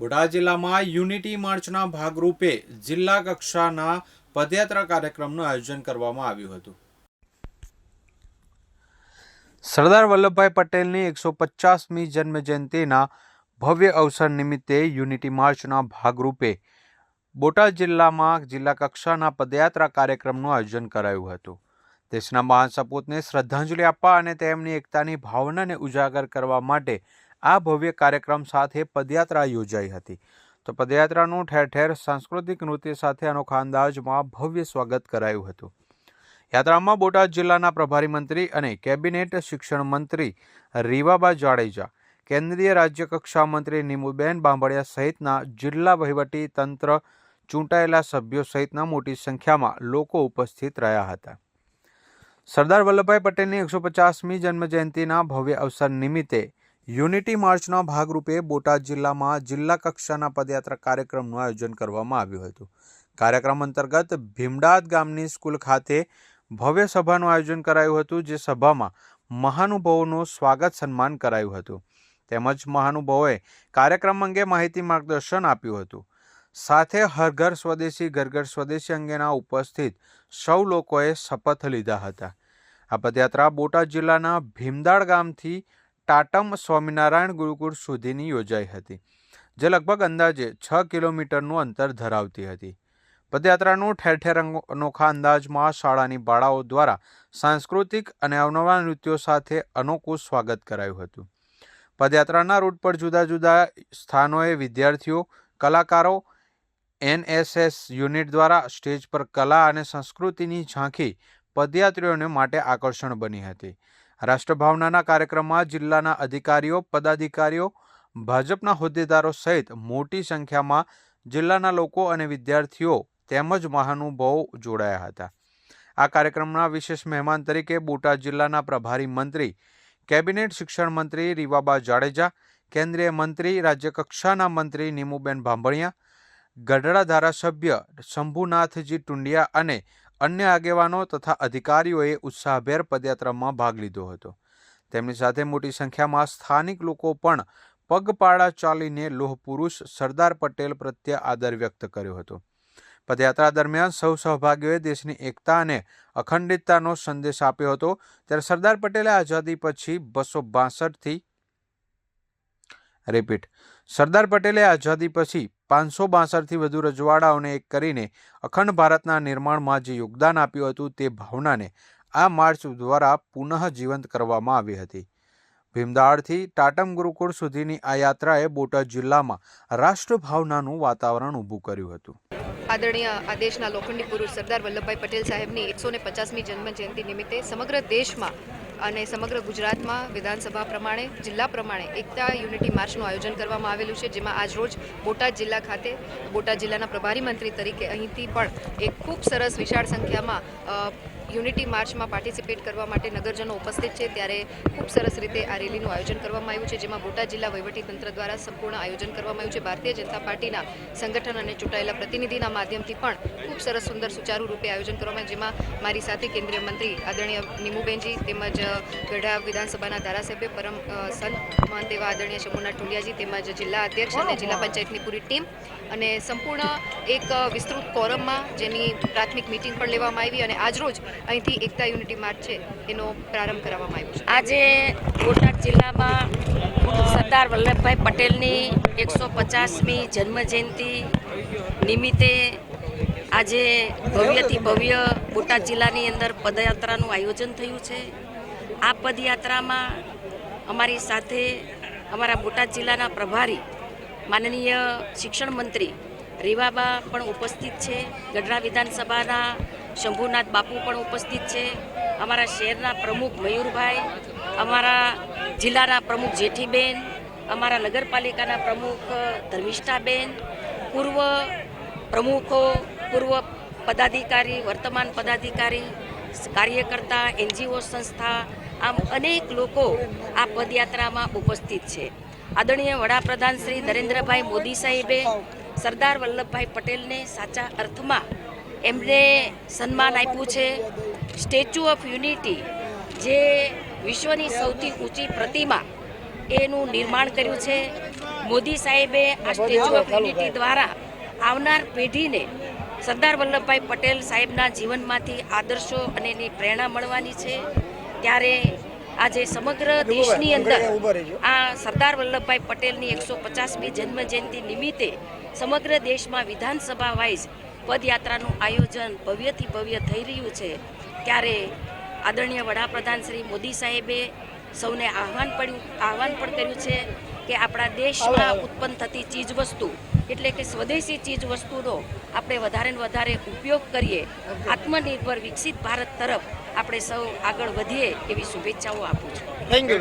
બોટાદ જિલ્લામાં યુનિટી માર્ચના ભાગરૂપે જિલ્લા કક્ષાના પદયાત્રા કાર્યક્રમનું આયોજન કરવામાં આવ્યું હતું. સરદાર વલ્લભભાઈ પટેલની એકસો પચાસમી જન્મજયંતિના ભવ્ય અવસર નિમિત્તે યુનિટી માર્ચના ભાગરૂપે બોટાદ જિલ્લામાં જિલ્લા કક્ષાના પદયાત્રા કાર્યક્રમનું આયોજન કરાયું હતું. દેશના મહાન સપૂતને શ્રદ્ધાંજલિ આપવા અને તેમની એકતાની ભાવનાને ઉજાગર કરવા માટે આ ભવ્ય કાર્યક્રમ સાથે પદયાત્રા યોજાઈ હતી. તો પદયાત્રાનું ઠેર ઠેર સાંસ્કૃતિક નૃત્ય સાથે અનોખા અંદાજમાં ભવ્ય સ્વાગત કરાયું હતું. યાત્રામાં બોટાદ જિલ્લાના પ્રભારી મંત્રી અને કેબિનેટ શિક્ષણ મંત્રી રીવાબા જાડેજા, કેન્દ્રીય રાજ્ય કક્ષા મંત્રી નીમુબેન બાંબડિયા સહિતના જિલ્લા વહીવટી તંત્ર ચૂંટાયેલા સભ્યો સહિતના મોટી સંખ્યામાં લોકો ઉપસ્થિત રહ્યા હતા. સરદાર વલ્લભભાઈ પટેલની એકસો પચાસમી જન્મજયંતિના ભવ્ય અવસર નિમિત્તે યુનિટી માર્ચના ભાગરૂપે બોટાદ જિલ્લામાં જિલ્લા કક્ષાના પદયાત્રા કાર્યક્રમનું આયોજન કરવામાં આવ્યું હતું. કાર્યક્રમ અંતર્ગત ભીમડાદ ગામની સ્કૂલ ખાતે ભવ્ય સભાનું આયોજન કરાયું હતું, જે સભામાં મહાનુભાવોનું સ્વાગત સન્માન કરાયું હતું. તેમજ મહાનુભાવોએ કાર્યક્રમ અંગે માહિતી માર્ગદર્શન આપ્યું હતું. સાથે હરઘર સ્વદેશી, ઘર ઘર સ્વદેશી અંગેના ઉપસ્થિત સૌ લોકોએ શપથ લીધા હતા. આ પદયાત્રા બોટાદ જિલ્લાના ભીમદાળ ગામથી ટાટમ સ્વામિનારાયણ ગુરુકુળ સુધીની યોજાઈ હતી, જે લગભગ અંદાજે છ કિલોમીટરનું અંતર ધરાવતી હતી. પદયાત્રાનું ઠેર ઠેર અનોખા અંદાજમાં શાળાની બાળાઓ દ્વારા સાંસ્કૃતિક અને અવનવા નૃત્યો સાથે અનોખું સ્વાગત કરાયું હતું. પદયાત્રાના રૂટ પર જુદા જુદા સ્થાનોએ વિદ્યાર્થીઓ, કલાકારો, એનએસએસ યુનિટ દ્વારા સ્ટેજ પર કલા અને સંસ્કૃતિની ઝાંખી પદયાત્રીઓને માટે આકર્ષણ બની હતી. રાષ્ટ્રભાવનાના કાર્યક્રમમાં જિલ્લાના અધિકારીઓ, પદાધિકારીઓ, ભાજપના હોદ્દેદારો સહિત મોટી સંખ્યામાં જિલ્લાના લોકો અને વિદ્યાર્થીઓ તેમજ મહાનુભાવો જોડાયા હતા. આ કાર્યક્રમના વિશેષ મહેમાન તરીકે બોટાદ જિલ્લાના પ્રભારી મંત્રી, કેબિનેટ શિક્ષણ મંત્રી રીવાબા જાડેજા, કેન્દ્રીય મંત્રી રાજ્ય કક્ષાના મંત્રી નીમુબેન ભાંભણિયા, ગઢડા ધારાસભ્ય શંભુનાથજી ટુંડિયા અને અન્ય આગેવાનો તથા અધિકારીઓએ ઉત્સાહભેર પદયાત્રામાં ભાગ લીધો હતો. તેમની સાથે મોટી સંખ્યામાં સ્થાનિક લોકો પણ પગપાળા ચાલીને લોહ પુરુષ સરદાર પટેલ પ્રત્યે આદર વ્યક્ત કર્યો હતો. પદયાત્રા દરમિયાન સૌ સહભાગીઓએ દેશની એકતા અને અખંડિતતાનો સંદેશ આપ્યો હતો. ત્યારે સરદાર પટેલે આઝાદી પછી બસો બાસઠથી રિપીટ સરદાર પટેલે આઝાદી પછી પાંચસો બાસઠથી વધુ રજવાડાઓને એક કરીને અખંડ ભારતના નિર્માણમાં જે યોગદાન આપ્યું હતું તે ભાવનાને આ માર્ચ દ્વારા પુનઃ જીવંત કરવામાં આવી હતી. ભીમદાળથી ટાટમ ગુરુકુળ સુધીની આ યાત્રાએ બોટાદ જિલ્લામાં રાષ્ટ્રભાવનાનું વાતાવરણ ઊભું કર્યું હતું. આદરણીય આ દેશના લોખંડી પુરુષ સરદાર વલ્લભભાઈ પટેલ સાહેબની એકસો ને પચાસમી જન્મ જયંતિ નિમિત્તે સમગ્ર દેશમાં અને સમગ્ર ગુજરાતમાં વિધાનસભા પ્રમાણે, જિલ્લા પ્રમાણે એકતા યુનિટી માર્ચનું આયોજન કરવામાં આવેલું છે, જેમાં આજરોજ બોટાદ જિલ્લા ખાતે, બોટાદ જિલ્લાના પ્રભારી મંત્રી તરીકે અહીંથી પણ એક ખૂબ સરસ વિશાળ સંખ્યામાં યુનિટી માર્ચમાં પાર્ટિસિપેટ કરવા માટે નગરજનો ઉપસ્થિત છે. ત્યારે ખૂબ સરસ રીતે આ રેલીનું આયોજન કરવામાં આવ્યું છે, જેમાં બોટાદ જિલ્લા વહીવટીતંત્ર દ્વારા સંપૂર્ણ આયોજન કરવામાં આવ્યું છે. ભારતીય જનતા પાર્ટીના સંગઠન અને ચૂંટાયેલા પ્રતિનિધિના માધ્યમથી પણ ખૂબ સરસ સુંદર સુચારુ રૂપે આયોજન કરવામાં જેમાં મારી સાથે કેન્દ્રીય મંત્રી આદરણીય નિમુબેનજી તેમજ ગઢા વિધાનસભાના ધારાસભ્ય પરમ સંત મહંત એવા આદરણીય શંભુનાથ ટુંડિયાજી તેમજ જિલ્લા અધ્યક્ષ અને જિલ્લા પંચાયતની પૂરી ટીમ અને સંપૂર્ણ એક વિસ્તૃત કોરમમાં જેની પ્રાથમિક મિટિંગ પણ લેવામાં આવી અને આજરોજ અહીંથી એકતા યુનિટી માર્ચ છે, એનો પ્રારંભ કરવામાં આવ્યો છે. આજે બોટાદ જિલ્લામાં સરદાર વલ્લભભાઈ પટેલની એકસો પચાસમી જન્મજયંતિ નિમિત્તે આજે ભવ્યથી ભવ્ય બોટાદ જિલ્લાની અંદર પદયાત્રાનું આયોજન થયું છે. આ પદયાત્રામાં અમારી સાથે અમારા બોટાદ જિલ્લાના પ્રભારી માનનીય શિક્ષણ મંત્રી રીવાબા પણ ઉપસ્થિત છે. ગઢડા વિધાનસભાના શંભુનાથ બાપુ પણ ઉપસ્થિત છે. અમારા શહેરના પ્રમુખ મયુરભાઈ, અમારા જિલ્લાના પ્રમુખ જેઠીબેન, અમારા નગરપાલિકાના પ્રમુખ ધર્મિષ્ઠાબેન, પૂર્વ પ્રમુખો, પૂર્વ પદાધિકારી, વર્તમાન પદાધિકારી, કાર્યકર્તા, એનજીઓ સંસ્થા, આમ અનેક લોકો આ પદયાત્રામાં ઉપસ્થિત છે. આદરણીય વડાપ્રધાન શ્રી નરેન્દ્રભાઈ મોદી સાહેબે સરદાર વલ્લભભાઈ પટેલને સાચા અર્થમાં એમને સન્માન આપ્યું છે. સ્ટેચ્યુ ઓફ યુનિટી જે વિશ્વની સૌથી ઊંચી પ્રતિમા એનું નિર્માણ કર્યું છે. મોદી સાહેબે આ સ્ટેચ્યુ ઓફ યુનિટી દ્વારા આવનાર પેઢીને સરદાર વલ્લભભાઈ પટેલ સાહેબના જીવનમાંથી આદર્શો અને એની પ્રેરણા મળવાની છે. ત્યારે આજે સમગ્ર દેશની અંદર આ સરદાર વલ્લભભાઈ પટેલની એકસો પચાસમી જન્મ જયંતિ નિમિત્તે સમગ્ર દેશમાં વિધાનસભા વાઇઝ પદયાત્રાનું આયોજન ભવ્યથી ભવ્ય થઈ રહ્યું છે. ત્યારે આદરણીય વડાપ્રધાન શ્રી મોદી સાહેબે સૌને આહવાન પડ્યું આહવાન પણ કર્યું છે કે આપણા દેશમાં ઉત્પન્ન થતી ચીજવસ્તુ એટલે કે સ્વદેશી ચીજવસ્તુનો આપણે વધારે ને વધારે ઉપયોગ કરીએ. આત્મનિર્ભર વિકસિત ભારત તરફ આપણે સૌ આગળ વધીએ એવી શુભેચ્છાઓ આપું છું. Thank you